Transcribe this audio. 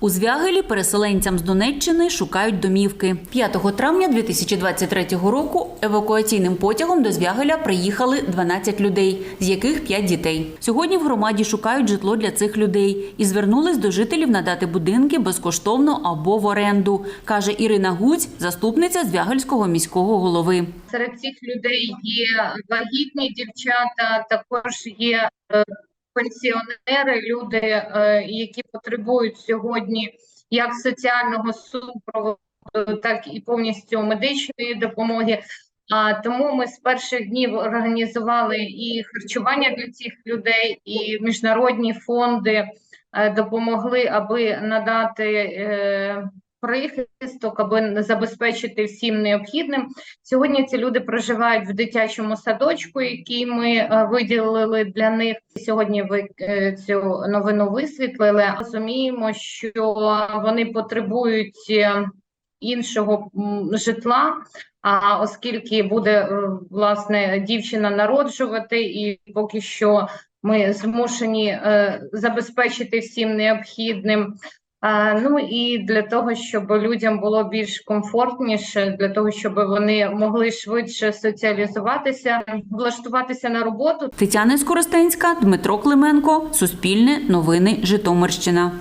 У Звягелі переселенцям з Донеччини шукають домівки. 5 травня 2023 року евакуаційним потягом до Звягеля приїхали 12 людей, з яких 5 дітей. Сьогодні в громаді шукають житло для цих людей і звернулись до жителів надати будинки безкоштовно або в оренду, каже Ірина Гуць, заступниця Звягельського міського голови. Серед цих людей є вагітні дівчата, також є е, пенсіонери, люди, е, які потребують сьогодні як соціального супроводу, так і повністю медичної допомоги. А тому ми з перших днів організували і харчування для цих людей, і міжнародні фонди е, допомогли, аби надати е, прихисток, аби забезпечити всім необхідним. Сьогодні ці люди проживають в дитячому садочку, який ми е, виділили для них. Сьогодні ви е, цю новину висвітлили. Розуміємо, що вони потребують е, іншого житла. А оскільки буде власне дівчина народжувати, і поки що ми змушені забезпечити всім необхідним. Ну і для того, щоб людям було більш комфортніше, для того, щоб вони могли швидше соціалізуватися, влаштуватися на роботу, Тетяна Скоростенська, Дмитро Клименко, Суспільне, Новини, Житомирщина.